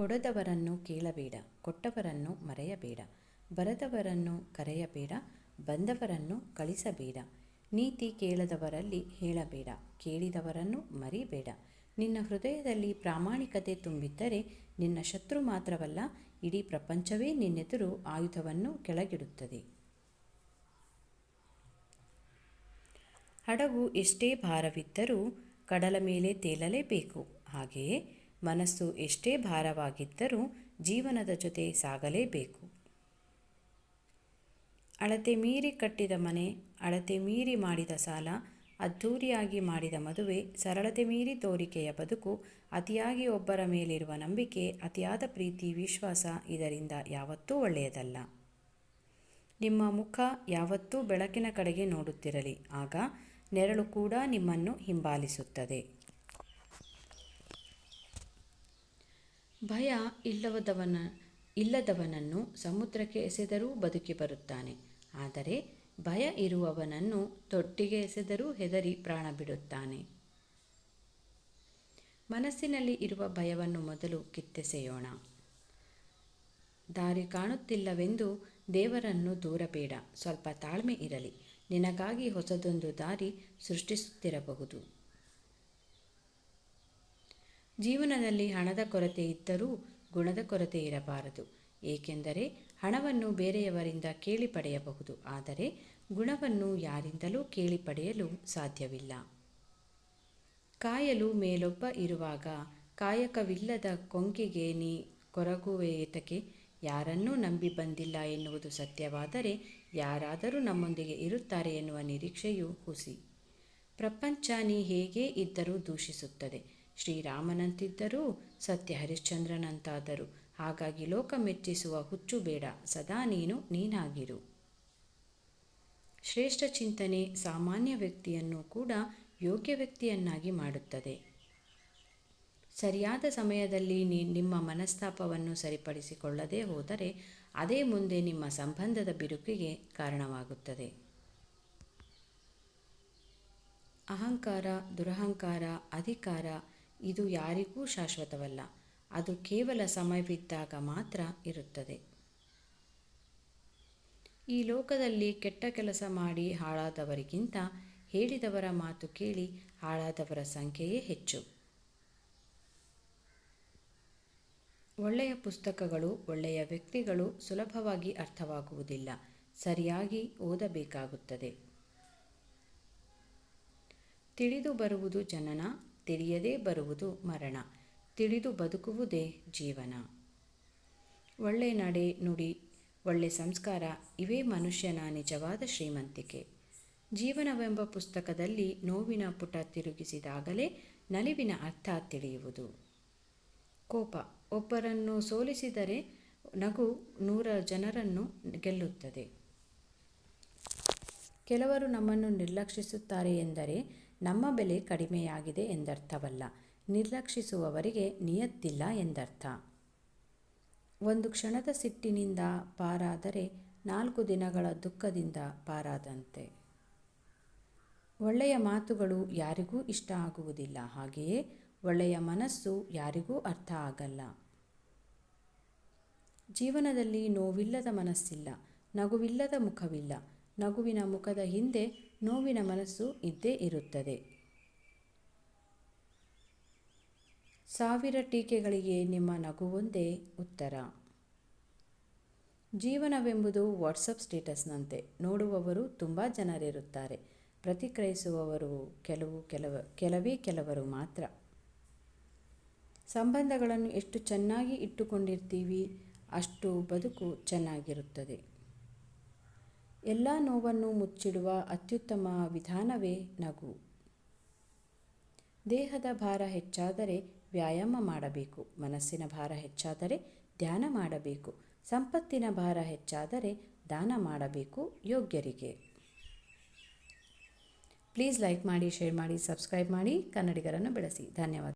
ಕೊಡದವರನ್ನು ಕೇಳಬೇಡ, ಕೊಟ್ಟವರನ್ನು ಮರೆಯಬೇಡ, ಬರದವರನ್ನು ಕರೆಯಬೇಡ, ಬಂದವರನ್ನು ಕಳಿಸಬೇಡ. ನೀತಿ ಕೇಳದವರಲ್ಲಿ ಹೇಳಬೇಡ, ಕೇಳಿದವರನ್ನು ಮರಿಬೇಡ. ನಿನ್ನ ಹೃದಯದಲ್ಲಿ ಪ್ರಾಮಾಣಿಕತೆ ತುಂಬಿದ್ದರೆ ನಿನ್ನ ಶತ್ರು ಮಾತ್ರವಲ್ಲ, ಇಡೀ ಪ್ರಪಂಚವೇ ನಿನ್ನೆದುರು ಆಯುಧವನ್ನು ಕೆಳಗಿಡುತ್ತದೆ. ಹಡಗು ಎಷ್ಟೇ ಭಾರವಿದ್ದರೂ ಕಡಲ ಮೇಲೆ ತೇಲಲೇಬೇಕು. ಹಾಗೆಯೇ ಮನಸ್ಸು ಎಷ್ಟೇ ಭಾರವಾಗಿದ್ದರೂ ಜೀವನದ ಜೊತೆ ಸಾಗಲೇಬೇಕು. ಅಳತೆ ಮೀರಿ ಕಟ್ಟಿದ ಮನೆ, ಅಳತೆ ಮೀರಿ ಮಾಡಿದ ಸಾಲ, ಅದ್ಧೂರಿಯಾಗಿ ಮಾಡಿದ ಮದುವೆ, ಸರಳತೆ ಮೀರಿ ತೋರಿಕೆಯ ಬದುಕು, ಅತಿಯಾಗಿ ಒಬ್ಬರ ಮೇಲಿರುವ ನಂಬಿಕೆ, ಅತಿಯಾದ ಪ್ರೀತಿ, ವಿಶ್ವಾಸ ಇದರಿಂದ ಯಾವತ್ತೂ ಒಳ್ಳೆಯದಲ್ಲ. ನಿಮ್ಮ ಮುಖ ಯಾವತ್ತೂ ಬೆಳಕಿನ ಕಡೆಗೆ ನೋಡುತ್ತಿರಲಿ, ಆಗ ನೆರಳು ಕೂಡ ನಿಮ್ಮನ್ನು ಹಿಂಬಾಲಿಸುತ್ತದೆ. ಭಯ ಇಲ್ಲವದವನ, ಇಲ್ಲದವನನ್ನು ಸಮುದ್ರಕ್ಕೆ ಎಸೆದರೂ ಬದುಕಿ ಬರುತ್ತಾನೆ. ಆದರೆ ಭಯ ಇರುವವನನ್ನು ತೊಟ್ಟಿಗೆ ಎಸೆದರೂ ಹೆದರಿ ಪ್ರಾಣ ಬಿಡುತ್ತಾನೆ. ಮನಸ್ಸಿನಲ್ಲಿ ಇರುವ ಭಯವನ್ನು ಮೊದಲು ಕಿತ್ತೆಸೆಯೋಣ. ದಾರಿ ಕಾಣುತ್ತಿಲ್ಲವೆಂದು ದೇವರನ್ನು ದೂರಬೇಡ. ಸ್ವಲ್ಪ ತಾಳ್ಮೆ ಇರಲಿ. ನಿನಗಾಗಿ ಹೊಸದೊಂದು ದಾರಿ ಸೃಷ್ಟಿಸುತ್ತಿರಬಹುದು. ಜೀವನದಲ್ಲಿ ಹಣದ ಕೊರತೆ ಇದ್ದರೂ ಗುಣದ ಕೊರತೆ ಇರಬಾರದು. ಏಕೆಂದರೆ ಹಣವನ್ನು ಬೇರೆಯವರಿಂದ ಕೇಳಿ ಪಡೆಯಬಹುದು. ಆದರೆ ಗುಣವನ್ನು ಯಾರಿಂದಲೂ ಕೇಳಿ ಪಡೆಯಲು ಸಾಧ್ಯವಿಲ್ಲ. ಕಾಯಲು ಮೇಲೊಬ್ಬ ಇರುವಾಗ ಕಾಯಕವಿಲ್ಲದ ಕೊಂಕಿಗೆ ನೀ ಕೊರಗುವೆಯತಕ್ಕೆ ಯಾರನ್ನೂ ನಂಬಿ ಬಂದಿಲ್ಲ ಎನ್ನುವುದು ಸತ್ಯವಾದರೆ ಯಾರಾದರೂ ನಮ್ಮೊಂದಿಗೆ ಇರುತ್ತಾರೆ ಎನ್ನುವ ನಿರೀಕ್ಷೆಯು ಹುಸಿ. ಪ್ರಪಂಚ ನೀ ಹೇಗೆ ಇದ್ದರೂ ದೂಷಿಸುತ್ತದೆ. ಶ್ರೀರಾಮನಂತಿದ್ದರೂ ಸತ್ಯ ಹರಿಶ್ಚಂದ್ರನಂತಾದರು. ಹಾಗಾಗಿ ಲೋಕ ಮೆಚ್ಚಿಸುವ ಹುಚ್ಚು ಬೇಡ, ಸದಾ ನೀನು ನೀನಾಗಿರು. ಶ್ರೇಷ್ಠ ಚಿಂತನೆ ಸಾಮಾನ್ಯ ವ್ಯಕ್ತಿಯನ್ನು ಕೂಡ ಯೋಗ್ಯ ವ್ಯಕ್ತಿಯನ್ನಾಗಿ ಮಾಡುತ್ತದೆ. ಸರಿಯಾದ ಸಮಯದಲ್ಲಿ ನೀ ನಿಮ್ಮ ಮನಸ್ತಾಪವನ್ನು ಸರಿಪಡಿಸಿಕೊಳ್ಳದೇ ಹೋದರೆ ಅದೇ ಮುಂದೆ ನಿಮ್ಮ ಸಂಬಂಧದ ಬಿರುಕಿಗೆ ಕಾರಣವಾಗುತ್ತದೆ. ಅಹಂಕಾರ, ದುರಹಂಕಾರ, ಅಧಿಕಾರ ಇದು ಯಾರಿಗೂ ಶಾಶ್ವತವಲ್ಲ. ಅದು ಕೇವಲ ಸಮಯವಿದ್ದಾಗ ಮಾತ್ರ ಇರುತ್ತದೆ. ಈ ಲೋಕದಲ್ಲಿ ಕೆಟ್ಟ ಕೆಲಸ ಮಾಡಿ ಹಾಳಾದವರಿಗಿಂತ ಹೇಳಿದವರ ಮಾತು ಕೇಳಿ ಹಾಳಾದವರ ಸಂಖ್ಯೆಯೇ ಹೆಚ್ಚು. ಒಳ್ಳೆಯ ಪುಸ್ತಕಗಳು, ಒಳ್ಳೆಯ ವ್ಯಕ್ತಿಗಳು ಸುಲಭವಾಗಿ ಅರ್ಥವಾಗುವುದಿಲ್ಲ. ಸರಿಯಾಗಿ ಓದಬೇಕಾಗುತ್ತದೆ. ತಿಳಿದು ಬರುವುದು ಜನನ ತಿಳಿಯದೇ ಬರುವುದು ಮರಣ. ತಿಳಿದು ಬದುಕುವುದೇ ಜೀವನ. ಒಳ್ಳೆ ನಡೆ ನುಡಿ, ಒಳ್ಳೆ ಸಂಸ್ಕಾರ, ಇವೇ ಮನುಷ್ಯನ ನಿಜವಾದ ಶ್ರೀಮಂತಿಕೆ. ಜೀವನವೆಂಬ ಪುಸ್ತಕದಲ್ಲಿ ನೋವಿನ ಪುಟ ತಿರುಗಿಸಿದಾಗಲೇ ನಲಿವಿನ ಅರ್ಥ ತಿಳಿಯುವುದು. ಕೋಪ, ಒಬ್ಬರನ್ನು ಸೋಲಿಸಿದರೆ ನಗು ನೂರ ಜನರನ್ನು ಗೆಲ್ಲುತ್ತದೆ. ಕೆಲವರು ನಮ್ಮನ್ನು ನಿರ್ಲಕ್ಷಿಸುತ್ತಾರೆ ಎಂದರೆ ನಮ್ಮ ಬೆಲೆ ಕಡಿಮೆಯಾಗಿದೆ ಎಂದರ್ಥವಲ್ಲ. ನಿರ್ಲಕ್ಷಿಸುವವರಿಗೆ ನಿಯತ್ತಿಲ್ಲ ಎಂದರ್ಥ. ಒಂದು ಕ್ಷಣದ ಸಿಟ್ಟಿನಿಂದ ಪಾರಾದರೆ ನಾಲ್ಕು ದಿನಗಳ ದುಃಖದಿಂದ ಪಾರಾದಂತೆ. ಒಳ್ಳೆಯ ಮಾತುಗಳು ಯಾರಿಗೂ ಇಷ್ಟ ಆಗುವುದಿಲ್ಲ. ಹಾಗೆಯೇ ಒಳ್ಳೆಯ ಮನಸ್ಸು ಯಾರಿಗೂ ಅರ್ಥ ಆಗಲ್ಲ. ಜೀವನದಲ್ಲಿ ನೋವಿಲ್ಲದ ಮನಸ್ಸಿಲ್ಲ, ನಗುವಿಲ್ಲದ ಮುಖವಿಲ್ಲ ನಗುವಿನ ಮುಖದ ಹಿಂದೆ ನೋವಿನ ಮನಸ್ಸು ಇದ್ದೇ ಇರುತ್ತದೆ. ಸಾವಿರ ಟೀಕೆಗಳಿಗೆ ನಿಮ್ಮ ನಗುವೊಂದೇ ಉತ್ತರ. ಜೀವನವೆಂಬುದು ವಾಟ್ಸಪ್ ಸ್ಟೇಟಸ್ನಂತೆ. ನೋಡುವವರು ತುಂಬ ಜನರಿರುತ್ತಾರೆ. ಪ್ರತಿಕ್ರಿಯಿಸುವವರು ಕೆಲವು ಕೆಲವ, ಕೆಲವೇ ಕೆಲವರು ಮಾತ್ರ. ಸಂಬಂಧಗಳನ್ನು ಎಷ್ಟು ಚೆನ್ನಾಗಿ ಇಟ್ಟುಕೊಂಡಿರ್ತೀವಿ, ಅಷ್ಟು ಬದುಕು ಚೆನ್ನಾಗಿರುತ್ತದೆ. ಎಲ್ಲ ನೋವನ್ನು ಮುಚ್ಚಿಡುವ ಅತ್ಯುತ್ತಮ ವಿಧಾನವೇ ನಗು. ದೇಹದ ಭಾರ ಹೆಚ್ಚಾದರೆ ವ್ಯಾಯಾಮ ಮಾಡಬೇಕು. ಮನಸ್ಸಿನ ಭಾರ ಹೆಚ್ಚಾದರೆ ಧ್ಯಾನ ಮಾಡಬೇಕು. ಸಂಪತ್ತಿನ ಭಾರ ಹೆಚ್ಚಾದರೆ ದಾನ ಮಾಡಬೇಕು ಯೋಗ್ಯರಿಗೆ. ಪ್ಲೀಸ್ ಲೈಕ್ ಮಾಡಿ, ಶೇರ್ ಮಾಡಿ, ಸಬ್ಸ್ಕ್ರೈಬ್ ಮಾಡಿ. ಕನ್ನಡಿಗರನ್ನು ಬೆಳೆಸಿ. ಧನ್ಯವಾದ.